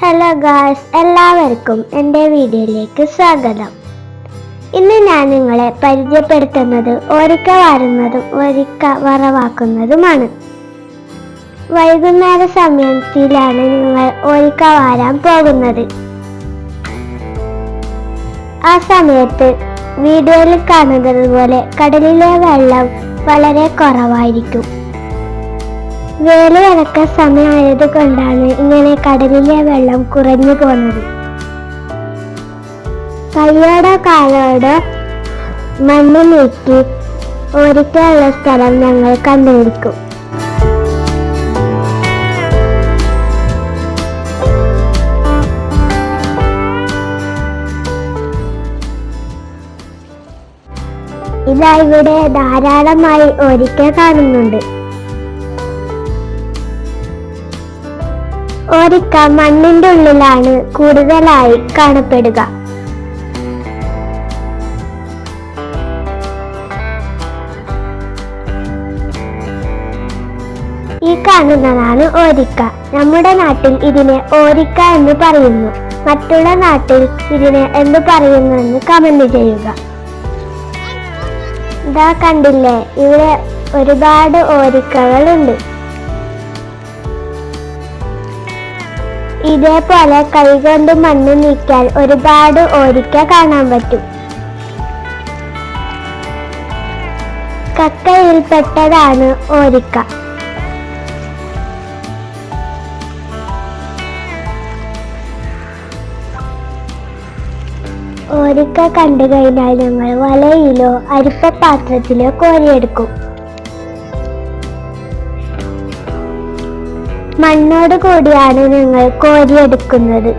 Hello guys എല്ലാവർക്കും എന്റെ വീഡിയോയിലേക്ക് സ്വാഗതം. ഇന്ന് ഞാൻ നിങ്ങളെ പരിചയപ്പെടുത്തുന്നത് ഒരിക്ക വാരുന്നതും ഒരിക്ക വറവാക്കുന്നതുമാണ്. വൈകുന്നേര സമയത്തിലാണ് നിങ്ങൾ ഒരിക്ക വാരാൻ പോകുന്നത്. ആ സമയത്ത് വീഡിയോയിൽ കാണുന്നത് പോലെ കടലിലെ വെള്ളം വളരെ കുറവായിരിക്കും. വേല ഇറക്ക സമയമായത് കൊണ്ടാണ് ഇങ്ങനെ കടലിലെ വെള്ളം കുറഞ്ഞു പോകുന്നത് കയ്യോടോ കാലോടോ മണ്ണ് നീക്കി ഒരിക്കലുള്ള സ്ഥലം ഞങ്ങൾ കണ്ടുപിടിക്കും. ഇതാ ഇവിടെ ധാരാളമായി ഒരിക്കൽ കാണുന്നുണ്ട്. ഒരിക്ക മണ്ണിന്റെ ഉള്ളിലാണ് കൂടുതലായി കാണപ്പെടുക. ഈ കാണുന്നതാണ് ഓരിക്ക. നമ്മുടെ നാട്ടിൽ ഇതിനെ ഓരിക്ക എന്ന് പറയുന്നു. മറ്റുള്ള നാട്ടിൽ ഇതിനെ എന്ത് പറയുന്നു എന്ന് കമന്റ് ചെയ്യുക. ഇതാ കണ്ടില്ലേ? ഇവിടെ ഒരുപാട് ഓരിക്കകളുണ്ട്. ഇതേപോലെ കൈകൊണ്ട് മണ്ണ് നീക്കിയാൽ ഒരുപാട് ഓരിക്ക കാണാൻ പറ്റും. കക്കയിൽപ്പെട്ടതാണ് ഓരിക്ക. ഓരിക്ക കണ്ടു കഴിഞ്ഞാൽ ഞങ്ങൾ വലയിലോ അരിപ്പ പാത്രത്തിലോ കോരിയെടുക്കും. മണ്ണോട് കൂടിയാണ് ഞങ്ങൾ കോരിയെടുക്കുന്നത്.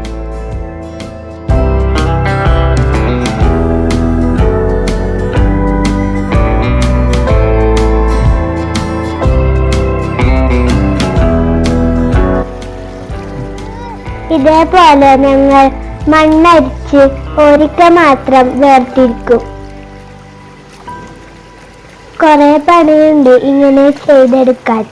ഇതേപോലെ ഞങ്ങൾ മണ്ണരിച്ച് ഒരിക്ക മാത്രം വേർതിരിക്കും. കുറേ പണിയുണ്ട് ഇങ്ങനെ ചെയ്തെടുക്കാൻ.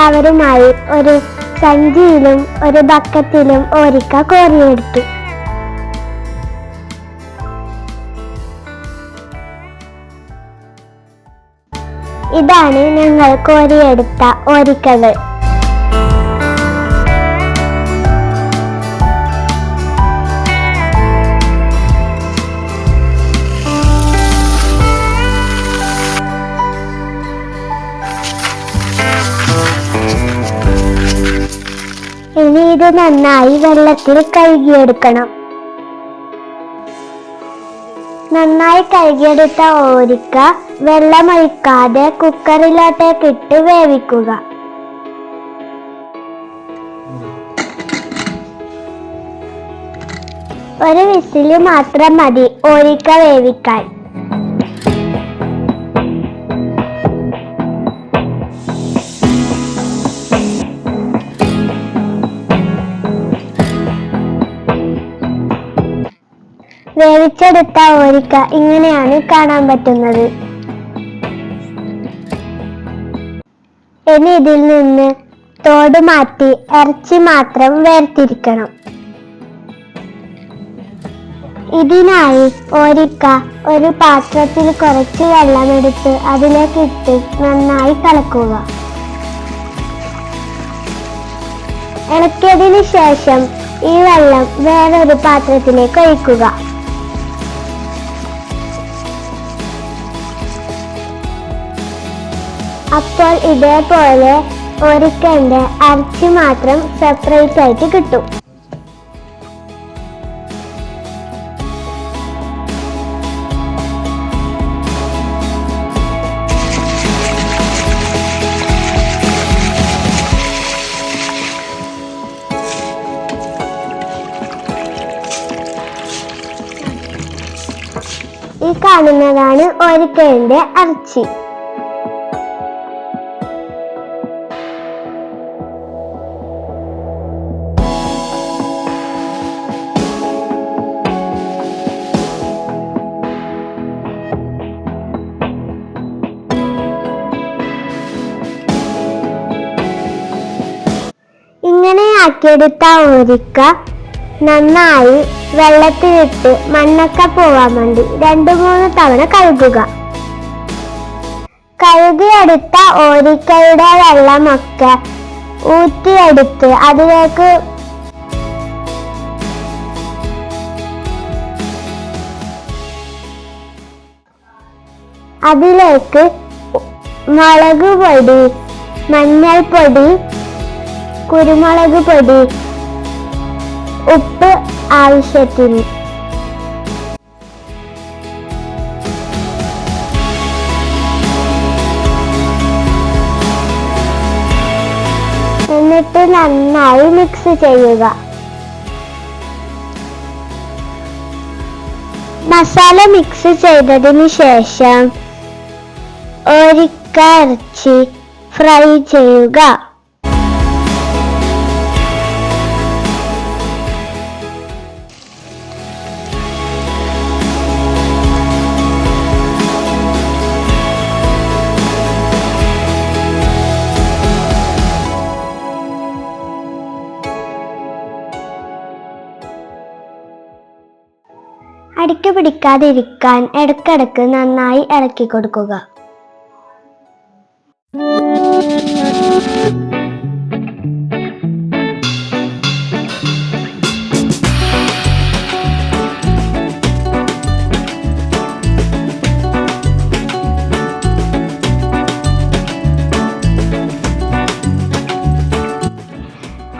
നിങ്ങളെല്ലാവരുമായി ഒരു സഞ്ചിയിലും ഒരു ബക്കറ്റിലും ഒരിക്ക കോരിയെടുത്തു. ഇതാണ് ഞങ്ങൾ കോരിയെടുത്ത ഒരിക്കകൾ ഇത് നന്നായി വെള്ളത്തിൽ കഴുകിയെടുക്കണം. നന്നായി കഴുകിയെടുത്ത ഓരിക്ക വെള്ളമൊഴിക്കാതെ കുക്കറിലോട്ടേക്ക് ഇട്ട് വേവിക്കുക. ഒരു വിസിൽ മാത്രം മതി ഓരിക്ക വേവിക്കാൻ. വേവിച്ചെടുത്ത ഓരിക്ക ഇങ്ങനെയാണ് കാണാൻ പറ്റുന്നത്. ഇനി ഇതിൽ നിന്ന് തോട് മാറ്റി ഇറച്ചി മാത്രം വേർതിരിക്കണം. ഇതിനായി ഓരിക്ക ഒരു പാത്രത്തിൽ കുറച്ച് വെള്ളമെടുത്ത് അതിലേക്ക് ഇട്ട് നന്നായി കലക്കുക. ഇളക്കിയതിനു ശേഷം ഈ വെള്ളം വേറൊരു പാത്രത്തിലേക്ക് ഒഴിക്കുക. അപ്പോൾ ഇതേപോലെ ഒരുക്കന്റെ അരച്ച് മാത്രം സെപ്പറേറ്റ് ആയിട്ട് കിട്ടും. ഈ കാണുന്നതാണ് ഒരിക്കലിന്റെ അർച്ചി ആക്കിയെടുത്ത ഊരിക്ക. നന്നായി വെള്ളത്തിലിട്ട് മണ്ണൊക്കെ പോവാൻ വേണ്ടി രണ്ടു മൂന്ന് തവണ കഴുകുക. കഴുകിയെടുത്ത ഓരിക്കയുടെ വെള്ളമൊക്കെ ഊറ്റിയെടുത്ത് അതിലേക്ക് അതിലേക്ക് മുളക് പൊടി മഞ്ഞൾപ്പൊടി കുരുമുളക് പൊടി ഉപ്പ് ആവശ്യത്തിന്. എന്നിട്ട് നന്നായി മിക്സ് ചെയ്യുക. മസാല മിക്സ് ചെയ്തതിന് ശേഷം ഒരിക്ക ഇറച്ചി ഫ്രൈ ചെയ്യുക. അടിക്ക് പിടിക്കാതിരിക്കാൻ ഇടക്കിടക്ക് നന്നായി ഇളക്കി കൊടുക്കുക.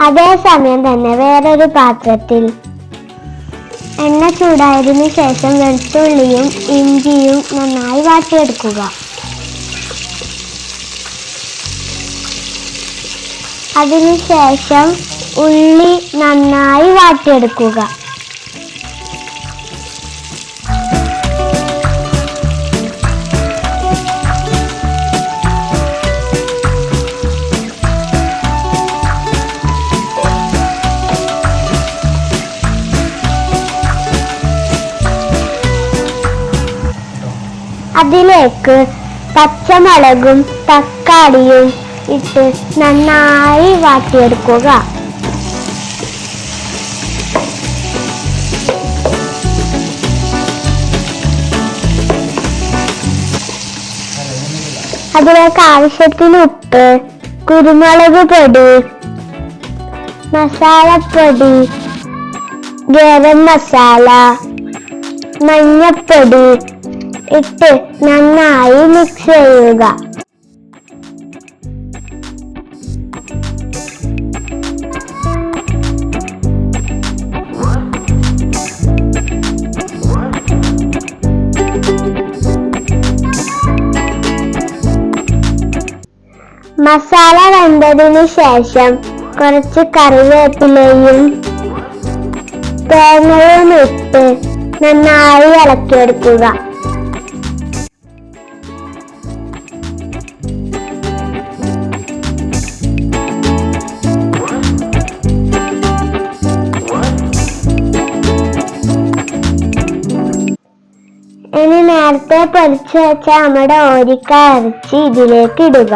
അതേസമയം തന്നെ വേറൊരു പാത്രത്തിൽ ചൂടായതിനു ശേഷം വെളുത്തുള്ളിയും ഇഞ്ചിയും നന്നായി വാട്ടിയെടുക്കുക. അതിനുശേഷം ഉള്ളി നന്നായി വാട്ടിയെടുക്കുക. അതിലേക്ക് പച്ചമുളകും തക്കാളിയും ഇട്ട് നന്നായി വാട്ടിയെടുക്കുക. അതിലേക്ക് ആവശ്യത്തിന് ഉപ്പ് കുരുമുളക് പൊടി മസാലപ്പൊടി ഗരം മസാല മഞ്ഞപ്പൊടി ഇട്ട് നന്നായി മിക്സ് ചെയ്യുക. മസാല വെന്തതിന് ശേഷം കുറച്ച് കറിവേപ്പിലയും തേങ്ങയും ഇട്ട് നന്നായി ഇളക്കിയെടുക്കുക. നേരത്തെ പൊരിച്ചു വെച്ച നമ്മുടെ ഓരിക്ക ഇറച്ചി ഇതിലേക്ക് ഇടുക.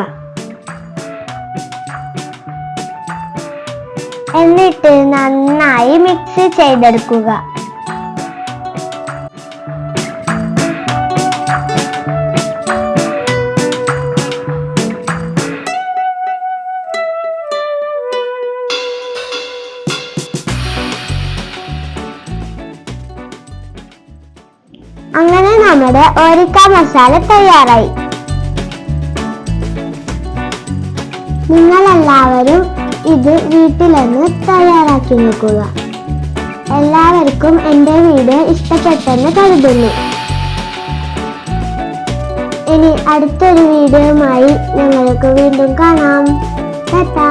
എന്നിട്ട് നന്നായി മിക്സ് ചെയ്തെടുക്കുക. ഓരിക്ക മസാല തയ്യാറായി. നിങ്ങളെല്ലാവരും ഇത് വീട്ടിലൊന്ന് തയ്യാറാക്കി നോക്കുക. എല്ലാവർക്കും എന്റെ വീഡിയോ ഇഷ്ടപ്പെട്ടെന്ന് കരുതുന്നു. ഇനി അടുത്തൊരു വീഡിയോയുമായി ഞങ്ങൾക്ക് വീണ്ടും കാണാം. ടാറ്റാ.